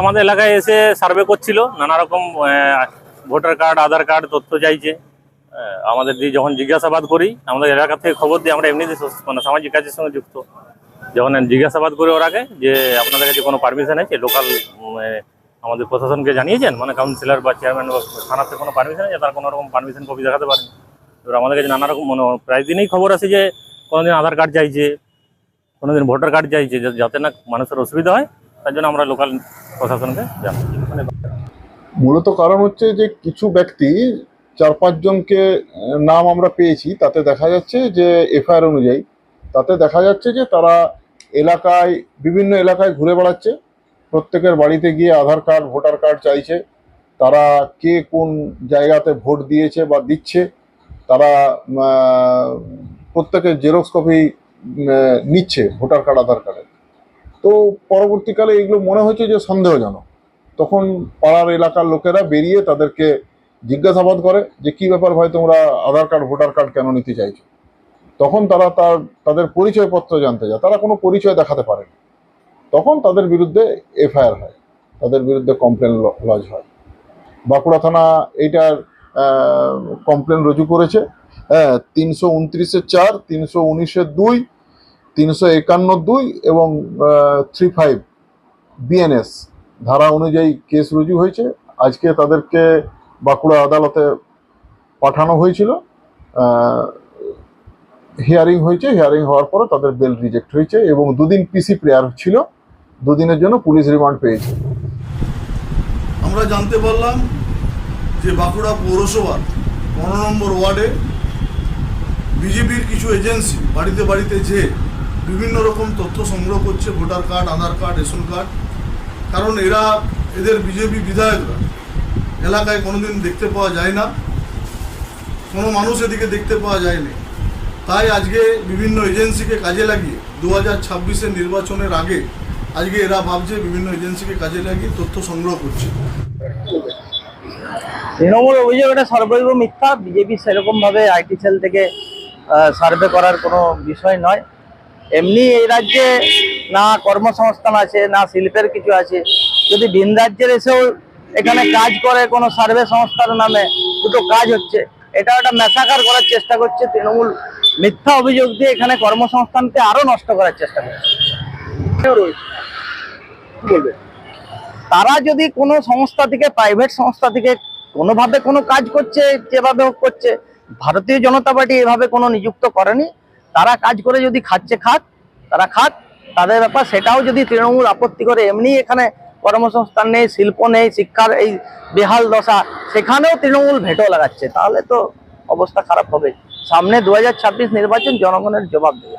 আমাদের এলাকায় এসে সার্ভে করছিল, নানা রকম ভোটার কার্ড আধার কার্ড তথ্য চাইছে। আমাদের দিয়ে যখন জিজ্ঞাসাবাদ করি, আমাদের এলাকা থেকে খবর দিই আমরা এমনিতে মানে সামাজিক কাজের সঙ্গে যুক্ত। যখন জিজ্ঞাসাবাদ করে ওর আগে, যে আপনাদের কাছে কোনো পারমিশন আছে লোকাল আমাদের প্রশাসনকে জানিয়েছেন? মানে কাউন্সিলর বা চেয়ারম্যান বা থানাতে কোনো পারমিশন আছে? তার কোনো রকম পারমিশন কপি দেখাতে পারেন। এবার আমাদের কাছে নানা রকম মানে প্রায় দিনেই খবর আসে যে, কোনোদিন আধার কার্ড চাইছে, কোনোদিন ভোটার কার্ড চাইছে যাতে না মানুষের অসুবিধা হয়। তার জন্য আমরা লোকাল প্রশাসনকে মানে মূলত কারণ হচ্ছে যে কিছু ব্যক্তি, চার পাঁচজনকে নাম আমরা পেয়েছি, তাতে দেখা যাচ্ছে যে এফআইআর অনুযায়ী, তাতে দেখা যাচ্ছে যে তারা এলাকায়, বিভিন্ন এলাকায় ঘুরে বেড়াচ্ছে। প্রত্যেকের বাড়িতে গিয়ে আধার কার্ড, ভোটার কার্ড চাইছে। তারা কে কোন জায়গাতে ভোট দিয়েছে বা দিচ্ছে, তারা প্রত্যেকের জেরক্স কপি নিচ্ছে, ভোটার কার্ড, আধার কার্ডের তো পরবর্তীকালে এগুলো মনে হয়েছে যে সন্দেহজনক। তখন পাড়ার এলাকার লোকেরা বেরিয়ে তাদেরকে জিজ্ঞাসাবাদ করে যে কি ব্যাপার ভাই তোমরা আধার কার্ড, ভোটার কার্ড কেন নিতে চাইছো? তখন তারা তার, তাদের পরিচয়পত্র জানতে যায়। তারা কোনো পরিচয় দেখাতে পারেনি। তখন তাদের বিরুদ্ধে এফআইআর হয়। তাদের বিরুদ্ধে কমপ্লেন লজ হয়। বাঁকুড়া থানা এইটার কমপ্লেন রুজু করেছে। হ্যাঁ তিনশো উনত্রিশের চার, তিনশো উনিশের দুই তিনশো একান্ন দুই এবং থ্রি ফাইভ বিএনএস। ধারা অনুযায়ী কেস রুজু হয়েছে। আজকে তাদেরকে বাঁকুড়া আদালতে পাঠানো হয়েছিল। হিয়ারিং হয়েছে। হিয়ারিং হওয়ার পরে তাদের বেল রিজেক্ট হয়েছে এবং দুদিন পিসি প্রেয়ার ছিল। দুদিনের জন্য পুলিশ রিমান্ড পেয়েছে। আমরা জানতে পারলাম যে বাঁকুড়া পৌরসভার পনেরো নম্বর ওয়ার্ডে বিজেপির কিছু এজেন্সি বাড়িতে বাড়িতে যে বিভিন্ন রকম তথ্য সংগ্রহ করছে, voter card, Aadhaar card, ration card. কারণ এরা, এদের বিজেপি বিধায়করা। এলাকায় কোনোদিন দেখতে পাওয়া যায় না। কোনো মানুষ এদিকে দেখতে পাওয়া যায়নি। তাই আজকে বিভিন্ন এজেন্সিকে কাজে লাগিয়ে দু হাজার ছাব্বিশের নির্বাচনের আগে, আজকে এরা ভাবছে বিভিন্ন এজেন্সিকে কাজে লাগিয়ে তথ্য সংগ্রহ করছে। তৃণমূল অভিযোগ এটা সর্বৈব মিথ্যা। বিজেপি সেরকমভাবে আইটি সেল থেকে সার্ভে করার কোনো বিষয় নয়। এমনি এই রাজ্যে না কর্মসংস্থান আছে, না শিল্পের কিছু আছে। যদি ভিন রাজ্যের এসেও এখানে কাজ করে কোনো সার্ভে সংস্থার নামে, দুটো কাজ হচ্ছে। এটা একটা মেসাকার করার চেষ্টা করছে তৃণমূল। মিথ্যা অভিযোগ দিয়ে এখানে কর্মসংস্থানকে আরও নষ্ট করার চেষ্টা করছে। তারা যদি কোনো সংস্থা থেকে প্রাইভেট সংস্থা থেকে কোনোভাবে কোনো কাজ করছে, যেভাবে হোক করছে, ভারতীয় জনতা পার্টি এভাবে কোনো নিযুক্ত করেনি। তারা কাজ করে যদি খাচ্ছে খাক তারা খাক তাদের ব্যাপার সেটাও যদি তৃণমূল আপত্তি করে, এমনি এখানে কর্মসংস্থান নেই, শিল্প নেই, শিক্ষার এই বেহাল দশা, সেখানেও তৃণমূল ভেটো লাগাচ্ছে। তাহলে তো অবস্থা খারাপ হবে। সামনে দু হাজার ছাব্বিশ নির্বাচন জনগণের জবাব দেবে।